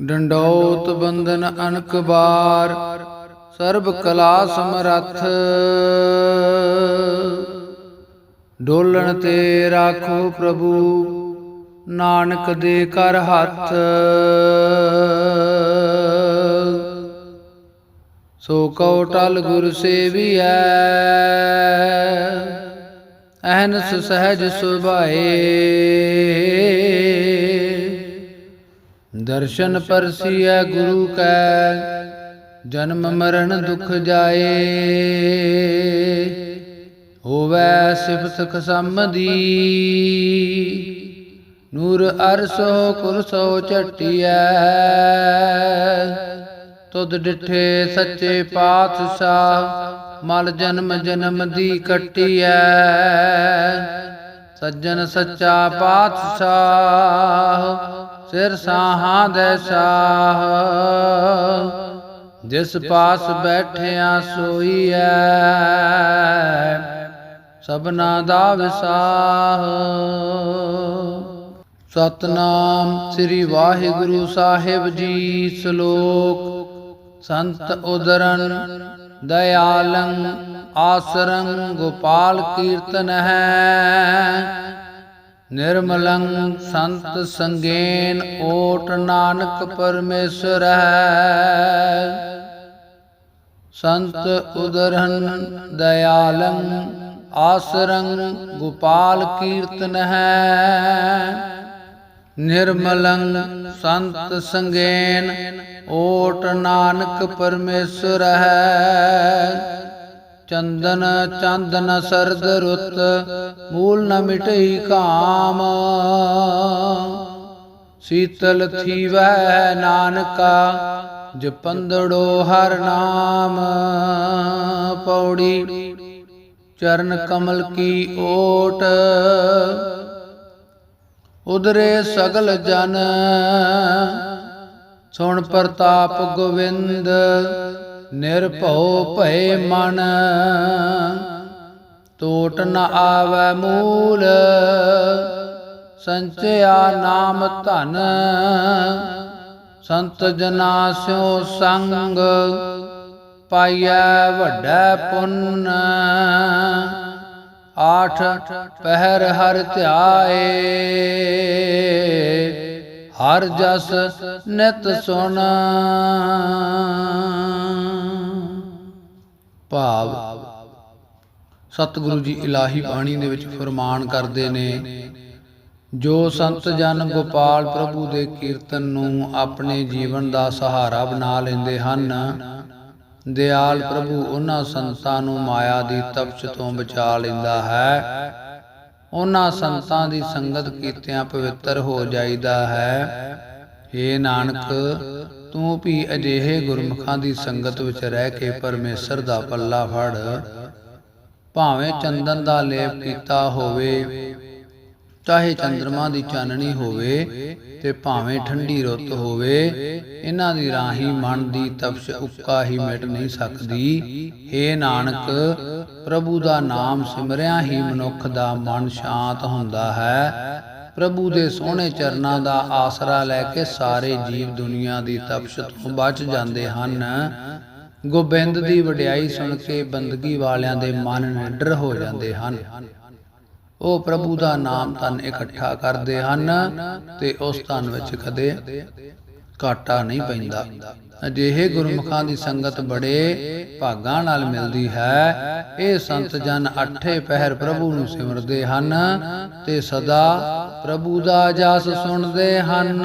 ਡੰਡੌਤ ਬੰਧਨ ਅਨਕ ਬਾਰ, ਸਰਬ ਕਲਾ ਸਮਰੱਥ। ਡੋਲਣ ਤੇ ਰਾਖੋ ਪ੍ਰਭੂ, ਨਾਨਕ ਦੇ ਕਰ ਹੱਥ। ਸੋ ਕਉ ਟਲ ਗੁਰ ਸੇਵੀਐ, ਅਹਨਸ ਸਹਿਜ ਸੁਭਾਏ। ਦਰਸ਼ਨ ਪਰਸੀਐ ਗੁਰੂ ਕੈ, ਜਨਮ ਮਰਨ ਦੁਖ ਜਾਏ। ਹੋਵੈ ਸਿਫਤ ਖਸਮ ਦੀ ਨੂਰ ਅਰਸੋ ਕੁਰਸੋ ਚਟਿਐ ਤੁਧ ਡਿਠੇ ਸੱਚੇ ਪਾਤਸ਼ਾਹ, ਮਲ ਜਨਮ ਜਨਮ ਦੀ ਕੱਟਿਐ। ਸੱਜਣ ਸੱਚਾ ਪਾਤਸ਼ਾਹ ਸਿਰ ਸਾਹਾਂ ਦੇ ਸਾਹ। ਜਿਸ ਪਾਸ ਬੈਠਿਆ ਸੋਈਐ, ਸਭਨਾ ਦਾ ਵਿਸਾਹ। ਸਤਨਾਮ ਸ੍ਰੀ ਵਾਹਿਗੁਰੂ ਸਾਹਿਬ ਜੀ, ਸ਼ਲੋਕ ਸੰਤ ਉਦਰਨ, ਦਇਆਲੰ ਆਸਰੰ ਗੋਪਾਲ ਕੀਰਤਨ ਹੈ। ਨਿਰਮਲੰ ਸੰਤ ਸੰਗੇਨ ਓਟ ਨਾਨਕ ਪਰਮੇਸ਼ਰ। ਹੈ ਸੰਤ ਉਦਰਹਨ ਦਇਆਲੰ, ਆਸਰੰ ਗੋਪਾਲ ਕੀਰਤਨ ਹੈ ਨਿਰਮਲੰ ਸੰਤ ਸੰਗੇਨ ਓਟ ਨਾਨਕ ਪਰਮੇਸ਼ਰ। ਹੈ ਚੰਦਨ ਚੰਦਨ ਸਰਦ ਰੁੱਤ, ਮੂਲ ਨ ਮਿਟਈ ਕਾਮ। ਸੀਤਲ ਥੀਵੈ ਨਾਨਕਾ ਜਪੰਦੜੋ ਹਰ ਨਾਮ। ਪੌੜੀ ਚਰਨ ਕਮਲ ਕੀ ਓਟ ਉਦਰੇ ਸਗਲ ਜਨ। ਸੁਣ ਪ੍ਰਤਾਪ ਗੋਵਿੰਦ ਨਿਰਭਉ ਭਏ ਮਨ ਟੋਟ ਨ ਆਵੈ ਮੂਲ, ਸੰਚਿਆ ਨਾਮ ਧਨ, ਸੰਤ ਜਨਾ ਸਿਓ ਸੰਗ, ਪਾਈਐ ਵੱਡਾ ਪੁੰਨ। ਆਠ, ਪਹਿਰ ਹਰ ਧਿਆਏ, ਹਰ ਜਸ ਨਿਤ ਸੁਣ। ਭਾਵ ਸਤਿਗੁਰੂ ਜੀ ਇਲਾਹੀ ਬਾਣੀ ਦੇ ਵਿੱਚ ਫਰਮਾਨ ਕਰਦੇ ਨੇ, ਜੋ ਸੰਤ ਜਨ ਗੋਪਾਲ ਪ੍ਰਭੂ ਦੇ ਕੀਰਤਨ ਨੂੰ ਆਪਣੇ ਜੀਵਨ ਦਾ ਸਹਾਰਾ ਬਣਾ ਲੈਂਦੇ ਹਨ, ਦਿਆਲ ਪ੍ਰਭੂ ਉਹਨਾਂ ਸੰਤਾਂ ਨੂੰ ਮਾਇਆ ਦੀ ਤਪਸ਼ ਤੋਂ ਬਚਾ ਲੈਂਦਾ ਹੈ। ਉਹਨਾਂ ਸੰਤਾਂ ਦੀ ਸੰਗਤ ਕੀਤਿਆਂ ਪਵਿੱਤਰ ਹੋ ਜਾਈਦਾ ਹੈ। ਏ ਨਾਨਕ ਤੂੰ ਵੀ ਅਜਿਹੇ ਗੁਰਮੁਖਾਂ ਦੀ ਸੰਗਤ ਵਿੱਚ ਰਹਿ ਕੇ ਪਰਮੇਸ਼ਰ ਦਾ ਪੱਲਾ ਫੜ। ਭਾਵੇਂ ਚੰਦਨ ਦਾ ਲੇਪ ਕੀਤਾ ਹੋਵੇ, ਚਾਹੇ ਚੰ드ਰਮਾ ਦੀ ਚਾਨਣੀ ਹੋਵੇ ਤੇ ਭਾਵੇਂ ਠੰਡੀ ਰੁੱਤ ਹੋਵੇ, ਇਹਨਾਂ ਦੀ ਰਾਹੀ ਮਨ ਦੀ ਤਪਸ਼ ਉੱਕਾ ਹੀ ਮਿਟ ਨਹੀਂ ਸਕਦੀ। ਏ ਨਾਨਕ, ਪ੍ਰਭੂ ਦਾ ਨਾਮ ਸਿਮਰਿਆ ਹੀ ਮਨੁੱਖ ਦਾ ਮਨ ਸ਼ਾਂਤ ਹੁੰਦਾ ਹੈ। ਪ੍ਰਭੂ ਦੇ ਸੋਹਣੇ ਚਰਨਾਂ ਦਾ ਆਸਰਾ ਲੈ ਕੇ ਸਾਰੇ ਜੀਵ ਦੁਨੀਆ ਦੀ ਤਪਸ਼ ਤੋਂ ਬਚ ਜਾਂਦੇ ਹਨ। ਗੋਬਿੰਦ ਦੀ ਵਡਿਆਈ ਸੁਣ ਕੇ ਬੰਦਗੀ ਵਾਲਿਆਂ ਦੇ ਮਨ ਨਿਡਰ ਹੋ ਜਾਂਦੇ ਹਨ। ਉਹ ਪ੍ਰਭੂ ਦਾ ਨਾਮ ਤਨ ਇਕੱਠਾ ਕਰਦੇ ਹਨ ਤੇ ਉਸ ਤਨ ਵਿੱਚ ਕਦੇ ਘਾਟਾ ਨਹੀਂ ਪੈਂਦਾ। ਅਜਿਹੇ ਗੁਰਮੁਖਾਂ ਦੀ ਸੰਗਤ ਬੜੇ ਭਾਗਾਂ ਨਾਲ ਮਿਲਦੀ ਹੈ। ਇਹ ਸੰਤ ਜਨ ਅੱਠੇ ਪਹਿਰ ਪ੍ਰਭੂ ਨੂੰ ਸਿਮਰਦੇ ਹਨ ਤੇ ਸਦਾ ਪ੍ਰਭੂ ਦਾ ਜਸ ਸੁਣਦੇ ਹਨ।